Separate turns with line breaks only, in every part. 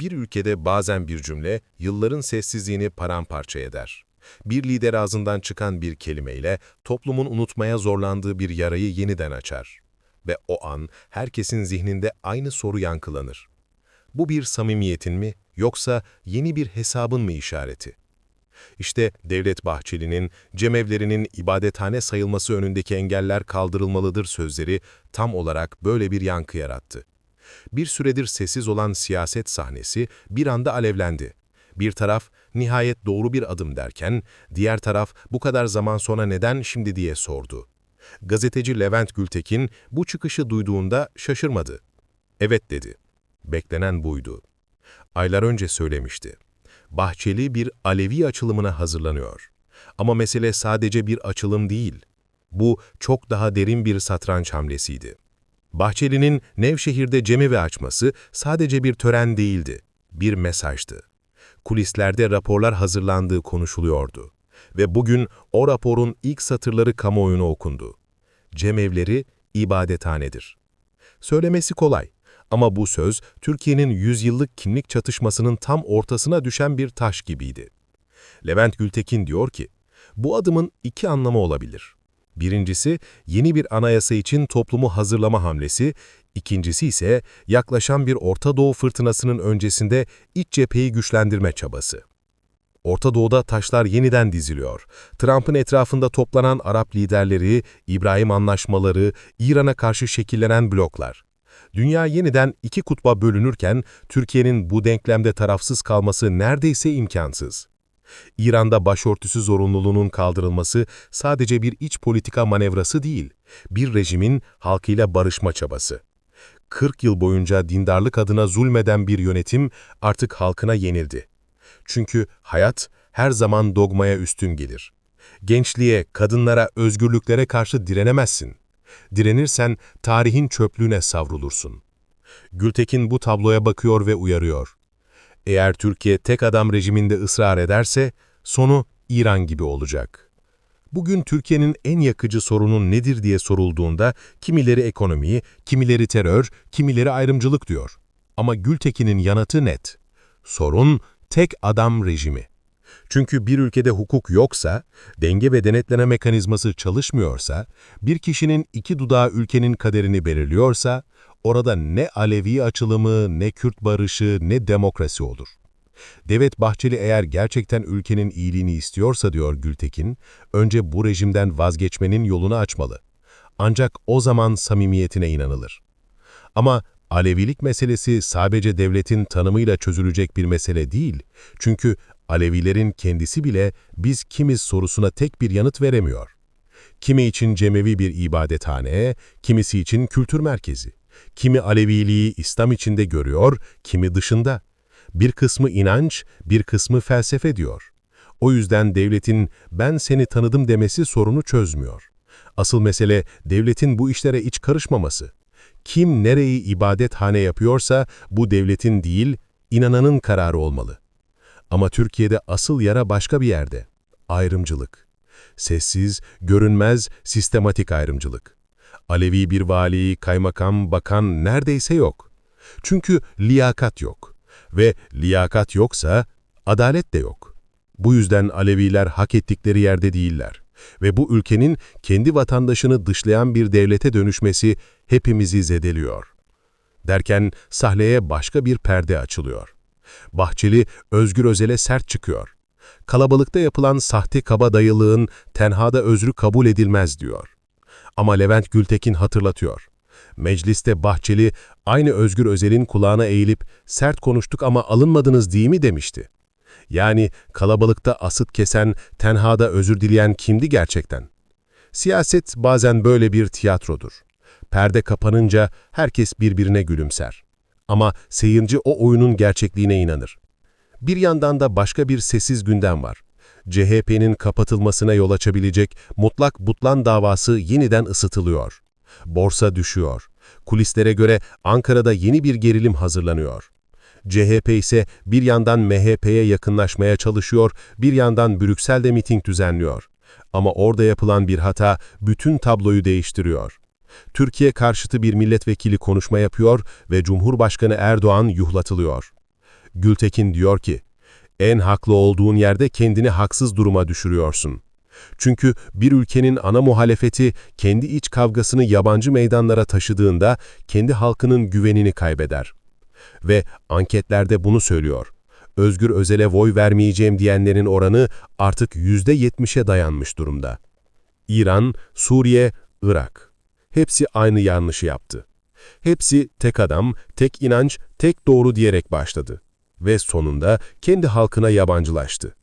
Bir ülkede bazen bir cümle yılların sessizliğini paramparça eder. Bir lider ağzından çıkan bir kelimeyle toplumun unutmaya zorlandığı bir yarayı yeniden açar. Ve o an herkesin zihninde aynı soru yankılanır. Bu bir samimiyetin mi yoksa yeni bir hesabın mı işareti? İşte Devlet Bahçeli'nin cemevlerinin ibadethane sayılması önündeki engeller kaldırılmalıdır sözleri tam olarak böyle bir yankı yarattı. Bir süredir sessiz olan siyaset sahnesi bir anda alevlendi. Bir taraf nihayet doğru bir adım derken, diğer taraf bu kadar zaman sonra neden şimdi diye sordu. Gazeteci Levent Gültekin bu çıkışı duyduğunda şaşırmadı. Evet dedi. Beklenen buydu. Aylar önce söylemişti. Bahçeli bir Alevi açılımına hazırlanıyor. Ama mesele sadece bir açılım değil. Bu çok daha derin bir satranç hamlesiydi. Bahçeli'nin Nevşehir'de cemevi açması sadece bir tören değildi, bir mesajdı. Kulislerde raporlar hazırlandığı konuşuluyordu. Ve bugün o raporun ilk satırları kamuoyuna okundu. Cemevleri ibadethanedir. Söylemesi kolay ama bu söz Türkiye'nin yüzyıllık kimlik çatışmasının tam ortasına düşen bir taş gibiydi. Levent Gültekin diyor ki, bu adımın iki anlamı olabilir. Birincisi, yeni bir anayasa için toplumu hazırlama hamlesi, ikincisi ise yaklaşan bir Orta Doğu fırtınasının öncesinde iç cepheyi güçlendirme çabası. Orta Doğu'da taşlar yeniden diziliyor. Trump'ın etrafında toplanan Arap liderleri, İbrahim anlaşmaları, İran'a karşı şekillenen bloklar. Dünya yeniden iki kutba bölünürken Türkiye'nin bu denklemde tarafsız kalması neredeyse imkansız. İran'da başörtüsü zorunluluğunun kaldırılması sadece bir iç politika manevrası değil, bir rejimin halkıyla barışma çabası. 40 yıl boyunca dindarlık adına zulmeden bir yönetim artık halkına yenildi. Çünkü hayat her zaman dogmaya üstün gelir. Gençliğe, kadınlara, özgürlüklere karşı direnemezsin. Direnirsen tarihin çöplüğüne savrulursun. Gültekin bu tabloya bakıyor ve uyarıyor. Eğer Türkiye tek adam rejiminde ısrar ederse sonu İran gibi olacak. Bugün Türkiye'nin en yakıcı sorunu nedir diye sorulduğunda kimileri ekonomiyi, kimileri terör, kimileri ayrımcılık diyor. Ama Gültekin'in yanıtı net. Sorun tek adam rejimi. Çünkü bir ülkede hukuk yoksa, denge ve denetleme mekanizması çalışmıyorsa, bir kişinin iki dudağı ülkenin kaderini belirliyorsa, orada ne Alevi açılımı, ne Kürt barışı, ne demokrasi olur. Devlet Bahçeli eğer gerçekten ülkenin iyiliğini istiyorsa diyor Gültekin, önce bu rejimden vazgeçmenin yolunu açmalı. Ancak o zaman samimiyetine inanılır. Ama Alevilik meselesi sadece devletin tanımıyla çözülecek bir mesele değil. Çünkü Alevilerin kendisi bile biz kimiz sorusuna tek bir yanıt veremiyor. Kimi için cemevi bir ibadethane, kimisi için kültür merkezi. Kimi Aleviliği İslam içinde görüyor, kimi dışında. Bir kısmı inanç, bir kısmı felsefe diyor. O yüzden devletin ben seni tanıdım demesi sorunu çözmüyor. Asıl mesele devletin bu işlere iç karışmaması. Kim nereyi ibadethane yapıyorsa bu devletin değil, inananın kararı olmalı. Ama Türkiye'de asıl yara başka bir yerde. Ayrımcılık. Sessiz, görünmez, sistematik ayrımcılık. Alevi bir vali, kaymakam, bakan neredeyse yok. Çünkü liyakat yok. Ve liyakat yoksa adalet de yok. Bu yüzden Aleviler hak ettikleri yerde değiller. Ve bu ülkenin kendi vatandaşını dışlayan bir devlete dönüşmesi hepimizi zedeliyor. Derken sahneye başka bir perde açılıyor. Bahçeli, Özgür Özel'e sert çıkıyor. Kalabalıkta yapılan sahte kabadayılığın tenhada özrü kabul edilmez diyor. Ama Levent Gültekin hatırlatıyor. Mecliste Bahçeli, aynı Özgür Özel'in kulağına eğilip sert konuştuk ama alınmadınız değil mi demişti. Yani kalabalıkta asıt kesen, tenhada özür dileyen kimdi gerçekten? Siyaset bazen böyle bir tiyatrodur. Perde kapanınca herkes birbirine gülümser. Ama seyirci o oyunun gerçekliğine inanır. Bir yandan da başka bir sessiz gündem var. CHP'nin kapatılmasına yol açabilecek mutlak butlan davası yeniden ısıtılıyor. Borsa düşüyor. Kulislere göre Ankara'da yeni bir gerilim hazırlanıyor. CHP ise bir yandan MHP'ye yakınlaşmaya çalışıyor, bir yandan Brüksel'de miting düzenliyor. Ama orada yapılan bir hata bütün tabloyu değiştiriyor. Türkiye karşıtı bir milletvekili konuşma yapıyor ve Cumhurbaşkanı Erdoğan yuhlatılıyor. Gültekin diyor ki, en haklı olduğun yerde kendini haksız duruma düşürüyorsun. Çünkü bir ülkenin ana muhalefeti kendi iç kavgasını yabancı meydanlara taşıdığında kendi halkının güvenini kaybeder. Ve anketlerde bunu söylüyor. Özgür Özel'e oy vermeyeceğim diyenlerin oranı artık %70'e dayanmış durumda. İran, Suriye, Irak. Hepsi aynı yanlışı yaptı. Hepsi tek adam, tek inanç, tek doğru diyerek başladı. Ve sonunda kendi halkına yabancılaştı.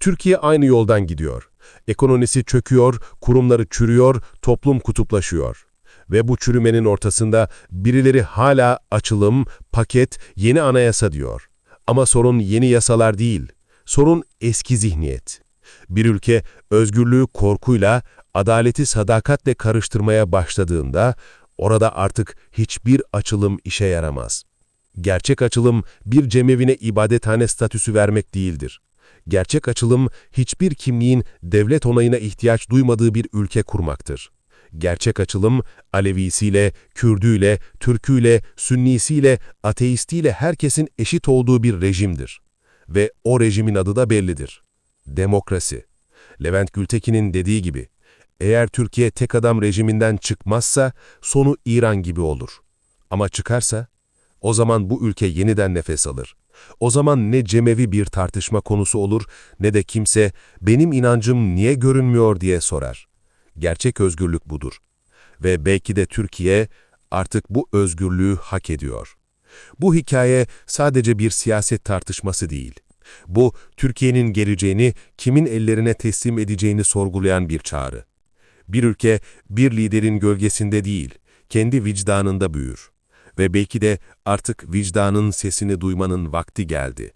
Türkiye aynı yoldan gidiyor. Ekonomisi çöküyor, kurumları çürüyor, toplum kutuplaşıyor. Ve bu çürümenin ortasında birileri hala açılım, paket, yeni anayasa diyor. Ama sorun yeni yasalar değil, sorun eski zihniyet. Bir ülke özgürlüğü korkuyla, adaleti sadakatle karıştırmaya başladığında, orada artık hiçbir açılım işe yaramaz. Gerçek açılım bir cemevine ibadethane statüsü vermek değildir. Gerçek açılım hiçbir kimliğin devlet onayına ihtiyaç duymadığı bir ülke kurmaktır. Gerçek açılım Alevisiyle, Kürdüyle, Türküyle, Sünnisiyle, ateistiyle herkesin eşit olduğu bir rejimdir. Ve o rejimin adı da bellidir. Demokrasi. Levent Gültekin'in dediği gibi, eğer Türkiye tek adam rejiminden çıkmazsa sonu İran gibi olur. Ama çıkarsa, o zaman bu ülke yeniden nefes alır. O zaman ne cemevi bir tartışma konusu olur ne de kimse benim inancım niye görünmüyor diye sorar. Gerçek özgürlük budur. Ve belki de Türkiye artık bu özgürlüğü hak ediyor. Bu hikaye sadece bir siyaset tartışması değil. Bu, Türkiye'nin geleceğini kimin ellerine teslim edeceğini sorgulayan bir çağrı. Bir ülke, bir liderin gölgesinde değil, kendi vicdanında büyür. Ve belki de artık vicdanın sesini duymanın vakti geldi.